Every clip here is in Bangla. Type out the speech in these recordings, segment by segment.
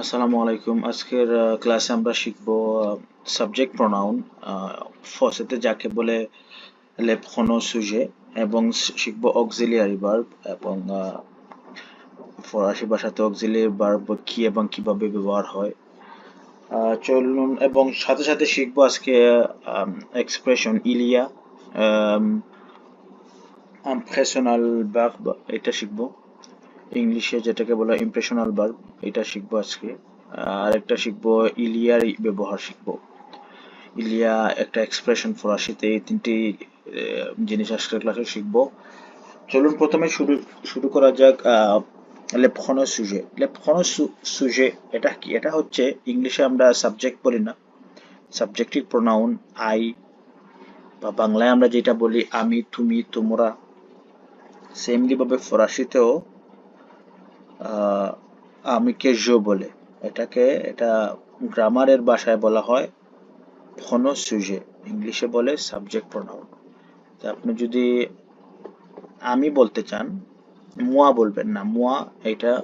আসসালামু আলাইকুম। আজকের ক্লাসে আমরা শিখব সাবজেক্ট প্রোনাউন ফসেতে যাকে বলে লেপখনো সুজে এবং শিখব অক্সিলিয়ারি ভার্ব এবং ফরাসি ভাষাতে অক্সিলিয়ারি ভার্ব কি এবং কীভাবে ব্যবহার হয়। চলুন এবং সাথে সাথে শিখব আজকে এক্সপ্রেশন ইলিয়া ইমপ্রেশনাল ভার্ব এটা শিখব। ইংলিশে যেটাকে বলা ইমপ্রেশনাল ভার্ব এটা শিখব আজকে। আর একটা শিখব, ইলিয়ার ব্যবহার শিখব। ইলিয়া একটা এক্সপ্রেশন ফরাসিতে এই তিনটি জিনিস আজকের ক্লাসে শিখব। চলুন প্রথমে শুরু শুরু করা যাক লেপখনো সুজে লেপখনো সুজে এটা কি? এটা হচ্ছে ইংলিশে আমরা সাবজেক্ট বলি না। সাবজেক্টিভ প্রোনাউন আই বা বাংলায় আমরা যেটা বলি, আমি, তুমি, তোমরা। সেমলি ভাবে ফরাসিতেও আমিকে জো বলে। এটাকে, এটা গ্রামারের ভাষায় বলা হয় ফনো সুজে ইংলিশে বলে সাবজেক্ট প্রোনাউন তা আপনি যদি আমি বলতে চান, মুয়া বলবেন না। মুয়া এটা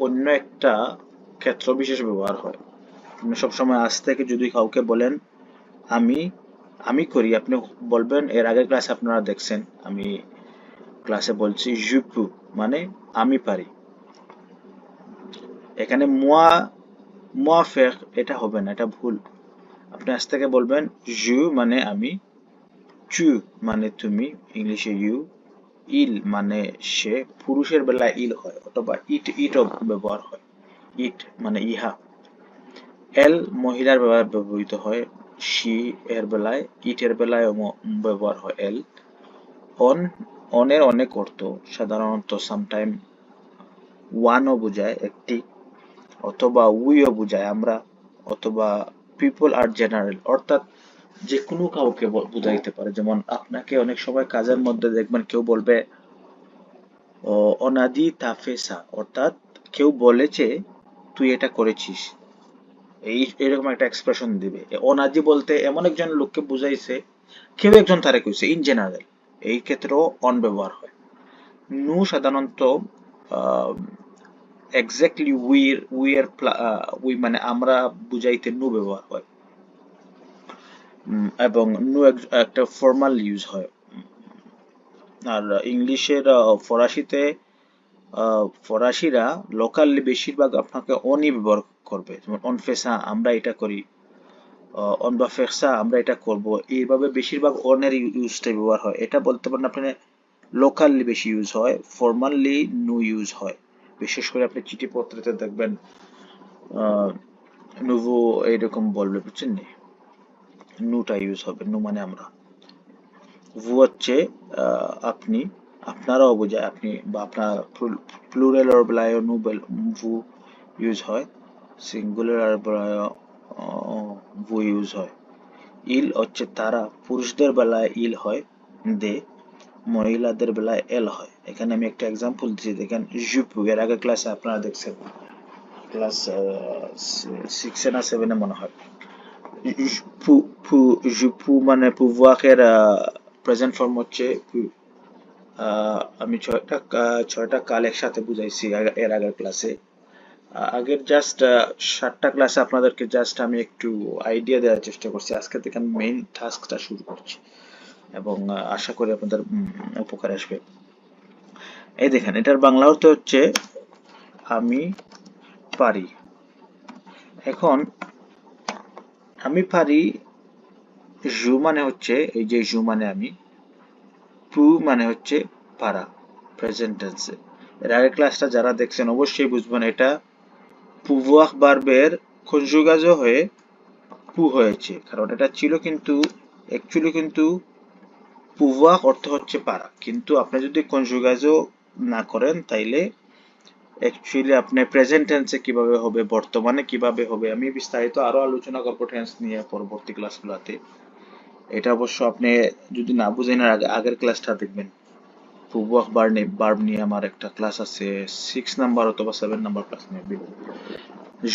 অন্য একটা ক্ষেত্র বিশেষ ব্যবহার হয়। আপনি সবসময় আজ থেকে যদি কাউকে বলেন, আমি আমি করি। আপনি বলবেন, এর আগের ক্লাসে আপনারা দেখছেন। আমি ক্লাসে বলছি, জুপু মানে আমি পারি। এখানে মোয়া মোয়া মুয়াফেক এটা হবে না, এটা ভুল। আপনি আজ থেকে বলবেন জু মানে আমি, চু মানে তুমি, ইংলিশে ইউ, ইল মানে সে, পুরুষের বেলায় ইল হয়, অথবা ইট ইট ব্যবহার হয়। ইট মানে ইহা। এল মহিলার বেলায় ব্যবহৃত হয় সি এর বেলায়, ইটের বেলায় ব্যবহার হয় এল। অন, অনের অনেক অর্থ, সাধারণত সামটাইম ওয়ানও বোঝায়, একটি অথবা উইও বোঝায় আমরা, অথবা পিপল আর জেনারেল অর্থাৎ যে কোনো কাউকে বুঝাইতে পারে। যেমন আপনাকে অনেক সময় কাজের মধ্যে দেখবেন কেউ বলবে অনাদি তাফেসা অর্থাৎ কেউ বলেছে তুই এটা করেছিস। এই, এরকম একটা এক্সপ্রেশন দিবে। অনাদি বলতে এমন একজন লোককে বুঝাইছে, কেউ একজন তারে কইছে ইন জেনারেল এই ক্ষেত্রেও অন ব্যবহার হয়। নু সাধারণত এক্স্যাক্টলি উইর উইয়ের উই মানে আমরা বুঝাইতে নু ব্যবহার হয়। এবং নু একটা ফর্মাল ইউজ হয়। আর ইংলিশের ফরাসিতে ফরাসিরা লোকালি বেশিরভাগ আপনাকে অনই ব্যবহার করবে। যেমন অনফেসা আমরা এটা করি অন বা ফেসা আমরা এটা করব। এইভাবে বেশিরভাগ অনের ইউজটা ব্যবহার হয়। এটা বলতে পারেন আপনি লোকালি বেশি ইউজ হয় ফর্মালি নু ইউজ হয়। বিশেষ করে আপনি চিঠিপত্রতে দেখবেন নুভো এইরকম বলবে, বুঝছেন নি? নুটা ইউজ হবে নু মানে আমরা। ভু হচ্ছে আপনি, আপনারাও বোঝায়, আপনি বা আপনার প্লুরাল আর বেলায় নু ভু ইউজ হয় সিঙ্গুলার আর বেলায় ভু ইউজ হয়। ইল হচ্ছে তারা, পুরুষদের বেলায় ইল হয় দে মহিলাদের বেলায় এল হয়। এখানে আমি একটা এক্সাম্পল দিচ্ছি। দেখেন জুপু এর আগে ক্লাসে আপনারা দেখছেন। ক্লাস সিক্সে না সেভেনে মনে হয়। জুপু মানে পুভুয়াকের প্রেজেন্ট ফর্ম হচ্ছে আমি ছয়টা ছয়টা কাল একসাথে বুঝাইছি এর আগের ক্লাসে আগের জাস্ট সাতটা ক্লাসে আপনাদেরকে জাস্ট আমি একটু আইডিয়া দেওয়ার চেষ্টা করছি। আজকে থেকে মেইন টাস্কটা শুরু করছি। এবং আশা করি আপনাদের উপকার আসবে। এই দেখেন, এটার বাংলা অর্থ হচ্ছে, আমি পারি। এখন, আমি পারি, জু মানে হচ্ছে, এই যে জু মানে আমি, পু মানে হচ্ছে পারা প্রেজেন্ট টেন্সে এর আগের ক্লাসটা যারা দেখছেন, অবশ্যই বুঝবেন এটা। পুভুয়াক বার্বের কনজুগাজ হয়ে পু হয়েছে। কারণ এটা ছিল কিন্তু অ্যাকচুয়ালি কিন্তু পুভুয়াক অর্থ হচ্ছে পারা কিন্তু আপনি যদি কনজুগাজও না করেন, তাইলে অ্যাকচুয়ালি আপনি প্রেজেন্ট টেন্সে কীভাবে হবে, বর্তমানে কীভাবে হবে, আমি বিস্তারিত আরও আলোচনা করব টেন্স নিয়ে পরবর্তী ক্লাসগুলোতে এটা অবশ্য আপনি যদি না বুঝেন আগে, আগের ক্লাসটা দেখবেন। পূর্বক বার্নে বার্ব নিয়ে আমার একটা ক্লাস আছে সিক্স নাম্বার অথবা সেভেন নাম্বার ক্লাস নিয়ে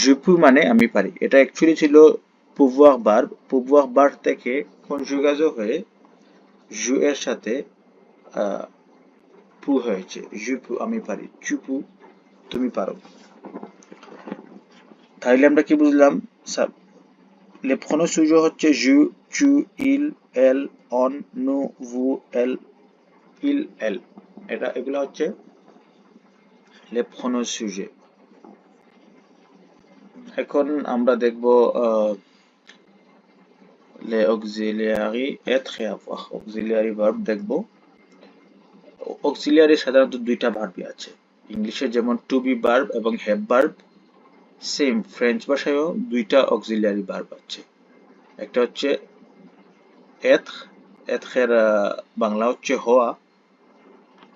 জুপু মানে আমি পারি। এটা অ্যাকচুয়ালি ছিল পূর্বক বার্ব পূর্বক বার্ব থেকে কনজুগাজও হয়ে জু এর সাথে পু হয়েছে। জুপু আমি পারি। চুপু তুমি পারো। তাহলে আমরা কি বুঝলাম? স্যার, লেপখনো সূর্য হচ্ছে জু, চু, ইল, এল, অন, নো, ভু, এল, ইল, এল। এটা, এগুলা হচ্ছে লেপখনো সূর্য এখন আমরা দেখব আহ les auxiliary être et avoir auxiliary verb দেখব। অক্সিলিয়ারি সাধারণত দুইটা ভার্বই আছে। ইংলিশে যেমন টু বি ভার্ব এবং হ্যাভ ভার্ব সেম ফ্রেঞ্চ ভাষায়ও দুইটা অক্সিলিয়ারি ভার্ব আছে। একটা হচ্ছে এথ এথের বাংলা হচ্ছে হওয়া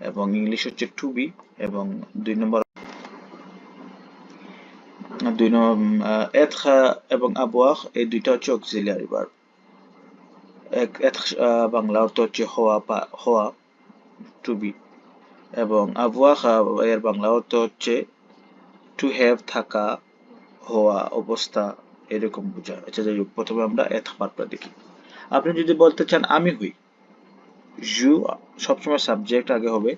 এবং ইংলিশ হচ্ছে টু বি এবং দুই নম্বর দুই নম্বর এথ এবং আবওয়াহ এই দুইটা হচ্ছে অক্সিলিয়ারি ভার্ব বাংলা অর্থ হচ্ছে হওয়া হওয়া টু বি এবং আবওয়াহ এর বাংলা অর্থ হচ্ছে টু হ্যাভ থাকা, হওয়া, অবস্থা, এরকম বোঝায় আচ্ছা যাই হোক, প্রথমে আমরা এথ ভার্বটা দেখি। আপনি যদি বলতে চান, আমি হই। জু সবসময় সাবজেক্ট আগে হবে।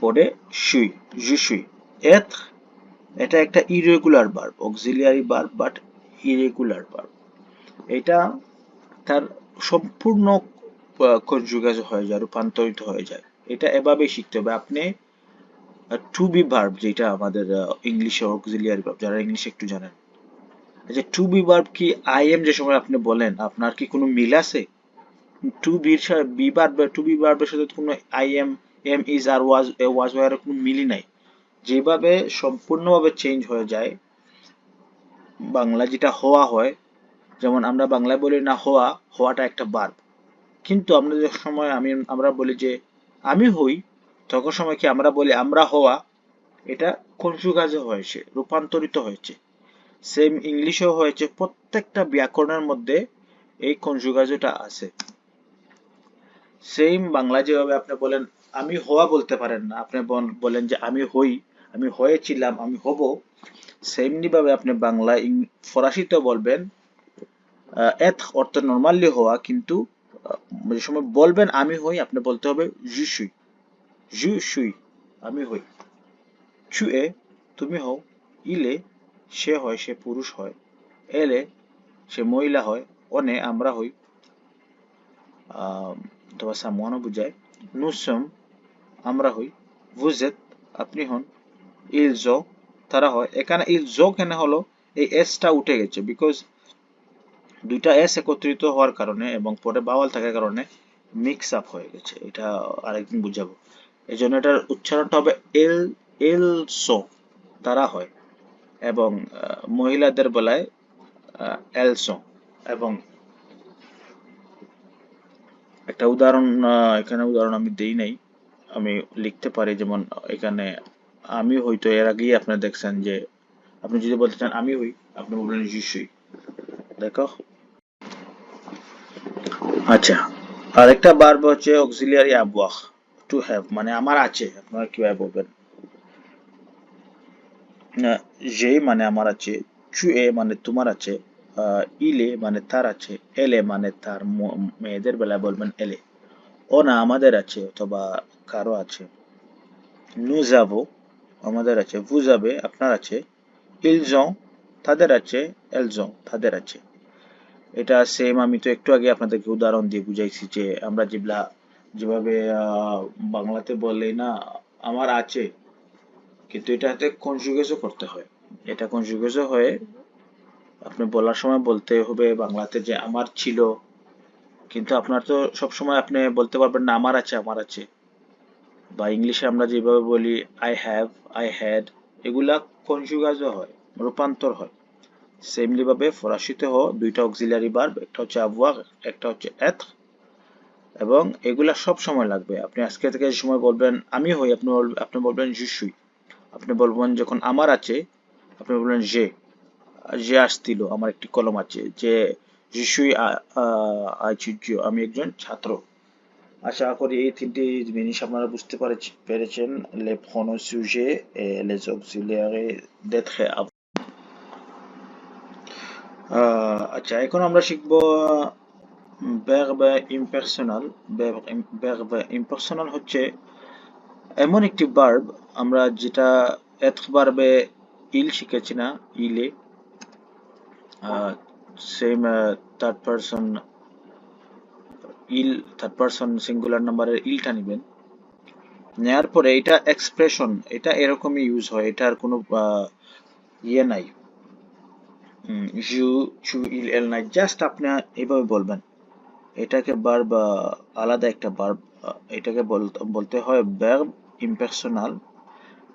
পরে শুই জু শুই এথ, এটা একটা irregular verb auxiliary verb but irregular verb এটা তার সম্পূর্ণ কনজুগাস হয়ে যায়, রূপান্তরিত হয়ে যায়। এটা এভাবেই শিখতে হবে। আপনি টু বি ভার্ব যেটা আমাদের ইংলিশে অক্সিলিয়ারি ভার্ব যারা ইংলিশ একটু জানেন। আচ্ছা টু বি ভার্ব কি আই এম যে সময় আপনি বলেন, আপনার কি কোনো মিল আছে? টু বির বি ভার্ব টু বি ভার্বের সাথে কোনো I am am is are was was were কোনো মিলই নাই। যেভাবে সম্পূর্ণভাবে চেঞ্জ হয়ে যায়, বাংলা যেটা হওয়া হয় যেমন আমরা বাংলায় বলি না হওয়া, হওয়াটা একটা ভার্ব কিন্তু আমরা যে সময় আমি, আমরা বলি যে আমি হই, তখন সময় কি আমরা বলি আমরা হওয়া, এটা কনজুগাজে হয়েছে, রূপান্তরিত হয়েছে। সেম ইংলিশেও হয়েছে, প্রত্যেকটা ব্যাকরণের মধ্যে এই কনজুগাজটা আছে। সেম বাংলা যেভাবে আপনি বলেন, আমি হওয়া বলতে পারেন না, আপনি বলেন যে আমি হই, আমি হয়েছিলাম, আমি হব। সেমনি ভাবে আপনি বাংলা ফরাসিতে বলবেন এথ অর্থ নর্মালি হওয়া, কিন্তু যে সময় বলবেন আমি হই আপনি বলতে হবে জু সুই জু সুই আমি হই চু এ তুমি হও ইলে সে হয়, সে পুরুষ হয় এলে সে মহিলা হয় অনে আমরা হই অথবা সামওয়ানও বুঝায়, নুসম আমরা হই ভুজেত আপনি হন ইল জ তারা হয় এখানে ইলজো কেন হলো, এই এসটা উঠে গেছে বিকজ দুইটা এস একত্রিত হওয়ার কারণে এবং পরে বাওয়াল থাকার কারণে মিক্স আপ হয়ে গেছে। এটা আরেকদিন বুঝাবো। এই জন্য এটার উচ্চারণটা হবে এল এল সো তারা হয় এবং মহিলাদের বেলায় এলসো এবং একটা উদাহরণ এখানে উদাহরণ আমি দেই নাই। আমি লিখতে পারি যেমন এখানে আমি হয়তো এর আগেই আপনারা দেখছেন যে আপনি যদি বলতে চান আমি হই, আপনি বলবেন যিশুই দেখো আচ্ছা আরেকটা বার্ব হচ্ছে অক্সিলিয়ারি আবওয়াহ টু হ্যাভ মানে আমার আছে, আপনারা কীভাবে বলবেন? যে মানে আমার আছে, চু এ মানে তোমার আছে ইলে মানে তার আছে, এলে মানে তার মেয়েদের বেলায় বলবেন এলে। ও না, আমাদের আছে অথবা কারও আছে। নু যাব, আমাদের আছে, ভু যাবে, আপনার আছে ইলজং তাদের আছে এলজং তাদের আছে। এটা সেম আমি তো একটু আগে আপনাদেরকে উদাহরণ দিয়ে বুঝাইছি যে আমরা যেগুলা, যেভাবে বাংলাতে বলে না, আমার আছে, কিন্তু এটাতে কনজুগেজও করতে হয়। এটা কনজুগেজও হয়ে, আপনি বলার সময় বলতে হবে বাংলাতে যে আমার ছিল, কিন্তু আপনার তো সব সময় আপনি বলতে পারবেন না, আমার আছে আমার আছে। বা ইংলিশে আমরা যেভাবে বলি আই হ্যাভ আই হ্যাড এগুলা কনজুগাজও হয়, রূপান্তর হয়। সেমলি ভাবে ফরাসিতে হ দুইটা অক্সিলারি ভার্ব একটা হচ্ছে আবওয়া একটা হচ্ছে এথ এবং এগুলা সব সময় লাগবে। আপনি আজকে থেকে সময় বলবেন, আমি হই, আপনি আপনি বলবেন যিশুই আপনি বলবেন যখন আমার আছে, আপনি বলবেন যে যে আসছিল আমার একটি কলম আছে, যে যিশুই আইচুর্য আমি একজন ছাত্র। আশা করি এই তিনটি জিনিস আপনারা বুঝতে পেরেছেন। লে sujets et les auxiliaires d'être আচ্ছা এখন আমরা শিখব verbe impersonal verbe impersonal হচ্ছে এমন একটি ভার্ব আমরা যেটা এথ ভার্বে ইল শিখেছি না, ইলে। সেম থার্ড পারসন ইল থার্ড পারসন সিঙ্গুলার নাম্বারের ইলটা নেবেন। নেয়ার পরে এটা এক্সপ্রেশন এটা এরকমই ইউজ হয়, এটার কোনো ইয়ে নাই। ইউ চু ইল এল নাই জাস্ট আপনি এইভাবে বলবেন। এটাকে বার্ব আলাদা একটা বার্ব এটাকে বল- বলতে হয় ভার্ব ইম্পার্সোনাল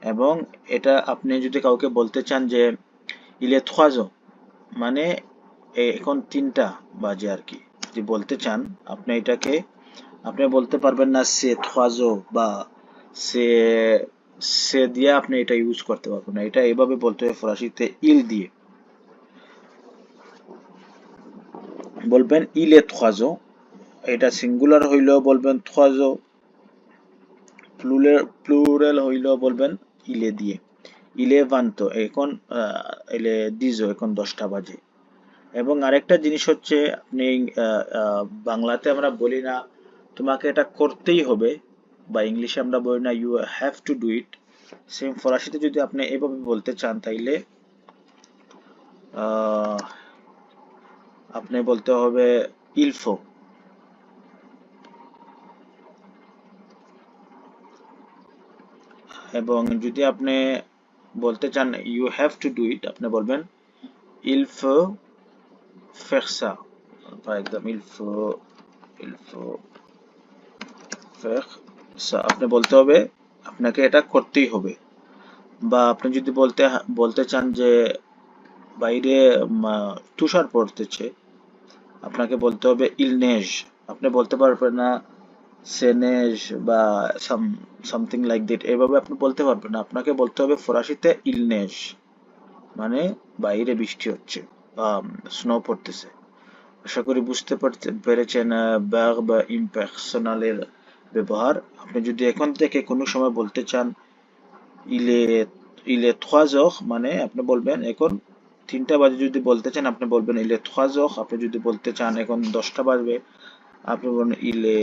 এবং এটা আপনি যদি কাউকে বলতে চান যে ইলে থ্রাজো মানে এখন তিনটা বাজে আর কি। যদি বলতে চান, আপনি এটাকে, আপনি বলতে পারবেন না সে থ্রাজো বা সে সে দিয়ে আপনি এটা ইউজ করতে পারবেন না। এটা এভাবে বলতে হয় ফরাসিতে ইল দিয়ে। বলবেন ইলে থ্রাজো এটা সিঙ্গুলার হইলেও বলবেন থ্রাজো প্লুরাল প্লুরাল হইলেও বলবেন ইলে দিয়ে। ইলে ভান্তো এখন ইলে দিজো এখন দশটা বাজে। এবং আরেকটা জিনিস হচ্ছে আপনি বাংলাতে আমরা বলি না তোমাকে এটা করতেই হবে বা ইংলিশে আমরা বলি না you have to do it same ফরাসিতে যদি আপনি এভাবে বলতে চান তাইলে আহ, আপনি বলতে হবে ইলফো। এবং যদি আপনি বলতে চান you have to do it আপনি বলবেন, ইলফো faut il faut faire ça আপনি বলতে হবে, আপনাকে এটা করতেই হবে। বা আপনি যদি বলতে বলতে চান যে, বাইরে তুষার পড়তেছে। আপনাকে বলতে হবে ইল নেজ আপনি বলতে পারবেন না সে নেজ বা সাম, সামথিং লাইক দ্যাট এভাবে আপনি বলতে পারবেন না। আপনাকে বলতে হবে ফরাসিতে ইল নেজ মানে বাইরে বৃষ্টি হচ্ছে বা স্নো পড়তেছে। আশা করি বুঝতে পেরেছেন ব্যাগ বা ইম্পার্সোনালের ব্যবহার। আপনি যদি এখন থেকে কোনো সময় বলতে চান ইলে ইলে heures মানে আপনি বলবেন, এখন তিনটা বাজে যদি বলতে চান, আপনি বলবেন ইলে heures আপনি যদি বলতে চান এখন দশটা বাজবে, আপনি বলবেন ইলে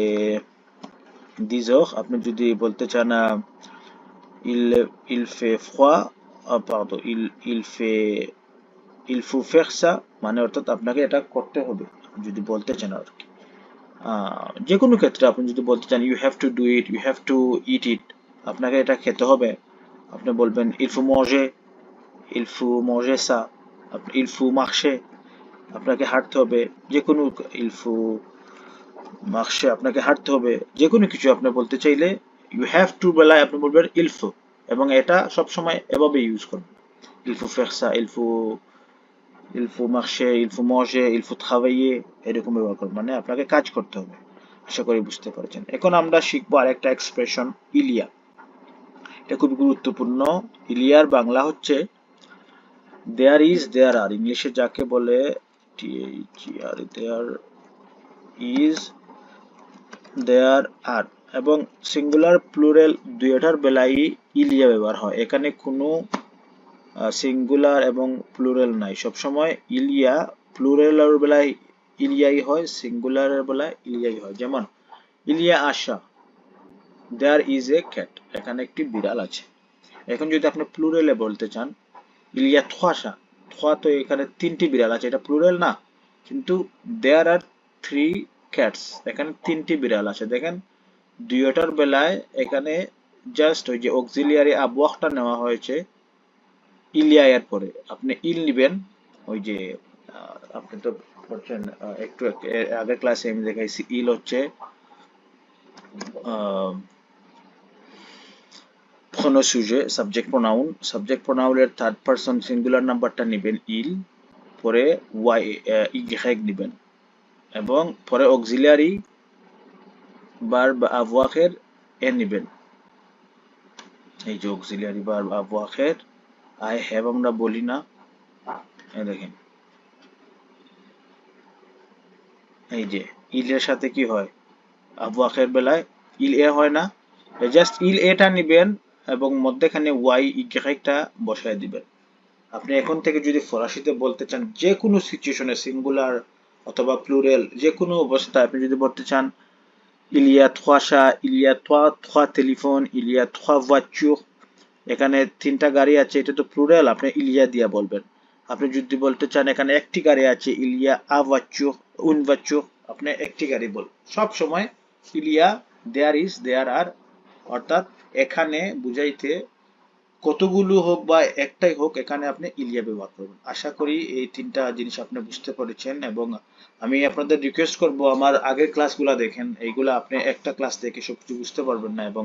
heures আপনি যদি বলতে চান il il fait il faut faire ça মানে অর্থাৎ আপনাকে এটা করতে হবে যদি বলতে চান আর কি। যে কোনো ক্ষেত্রে আপনি যদি বলতে চান you have to do it you have to eat eat আপনাকে এটা খেতে হবে। আপনি বলবেন il faut manger il faut marcher আপনাকে হাঁটতে হবে যে কোনো faut marcher আপনাকে হাঁটতে হবে যে কোনো কিছু আপনি বলতে চাইলে ইউ হ্যাভ টু বেলায় আপনি বলবেন faut এবং এটা সব সময় এভাবে ইউজ করবেন il faut marcher il faut manger il faut travailler এরকম ব্যবহার করবেন মানে আপনাকে কাজ করতে হবে। আশা করি বুঝতে পারছেন। এখন আমরা শিখব আরেকটা এক্সপ্রেশন ইলিয়া। এটা খুবই গুরুত্বপূর্ণ। ইলিয়ার বাংলা হচ্ছে দেয়ার ইজ দেয়ার আর ইংলিশে যাকে বলে টিএইচআর দেয়ার ইজ দেয়ার আর এবং সিঙ্গুলার প্লুরাল দুইটার বেলায় ইলিয়া ব্যবহার হয়। এখানে কোনো সিঙ্গুলার এবং প্লুরাল নাই। সবসময় ইলিয়া প্লুরালের বেলায় ইলিয়াই হয় সিঙ্গুলারের বেলায় ইলিয়াই হয়। যেমন ইলিয়া আশা দেয়ার ইজ এ ক্যাট এখানে একটি বিড়াল আছে। এখন যদি আপনি প্লুরালে বলতে চান ইলিয়া থোয়াশা থোয়া তো এখানে তিনটি বিড়াল আছে এটা প্লুরাল না কিন্তু দেয়ার আর থ্রি ক্যাটস এখানে তিনটি বিড়াল আছে দেখেন দুইটার বেলায় এখানে জাস্ট ওই যে অক্সিলিয়ারি আবওয়াকটা নেওয়া হয়েছে ইলিয়া এর পরে আপনি ইল নিবেন ওই যে আপনি তো আহ, একটু আগের ক্লাসে আমি দেখাইছি ইল হচ্ছে প্রনো সুজে সাবজেক্ট প্রোনাউন সাবজেক্ট প্রোনাউনের থার্ড পারসন সিঙ্গুলার নাম্বারটা নেবেন ইল পরে ওয়াই ইগহেক নেবেন। এবং পরে অক্সিলিয়ারি বার বা আবওয়াকের এ নেবেন। এই যে অক্সিলিয়ারি বার আবওয়াকের আই হ্যাভ আমরা বলি না। এই দেখেন। এই যে ইলের সাথে কি হয়? আবওয়াকের বেলায় ইল এ হয় না। জাস্ট ইল এটা নিবেন এবং মধ্যেখানে ওয়াই ইগেটা বসায় দিবেন। আপনি এখন থেকে যদি ফরাসিতে বলতে চান, যে কোনো সিচুয়েশনে, সিঙ্গুলার অথবা প্লুরাল, যে কোনো অবস্থায় আপনি যদি বলতে চান a trois trois téléphones, il y a trois voitures এখানে তিনটা গাড়ি আছে, এটা তো প্লুরাল, আপনি ইলিয়া দিয়া বলবেন। আপনি যদি বলতে চান, এখানে একটি গাড়ি আছে ইলিয়া আ ভাচ্চু উন ভাচ্চু আপনি একটি গাড়ি বল, সব সময় ইলিয়া দেয়ার ইজ দেয়ার আর অর্থাৎ এখানে বুঝাইতে কতগুলো হোক বা একটাই হোক, এখানে আপনি ইলিয়া ব্যবহার করবেন। আশা করি এই তিনটা জিনিস আপনি বুঝতে পেরেছেন এবং আমি আপনাদের রিকোয়েস্ট করব আমার আগের ক্লাসগুলো দেখেন, এইগুলা আপনি একটা ক্লাস দেখে সবকিছু বুঝতে পারবেন না এবং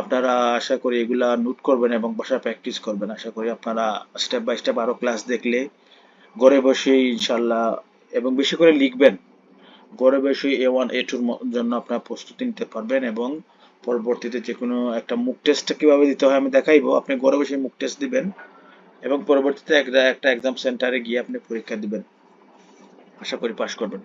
আপনারা আশা করি এগুলা নোট করবেন এবং বাসায় প্র্যাকটিস করবেন। আশা করি আপনারা স্টেপ বাই স্টেপ আরও ক্লাস দেখলে ঘরে বসে ইনশাল্লাহ, এবং বেশি করে লিখবেন। ঘরে বসে এ ওয়ান এ টুর জন্য আপনারা প্রস্তুতি নিতে পারবেন এবং পরবর্তীতে যে কোনো একটা মুখ টেস্ট কীভাবে দিতে হয় আমি দেখাইবো। আপনি ঘরে বসে মুখ টেস্ট দিবেন এবং পরবর্তীতে একটা একটা এক্সাম সেন্টারে গিয়ে আপনি পরীক্ষা দিবেন। আশা করি পাশ করবেন।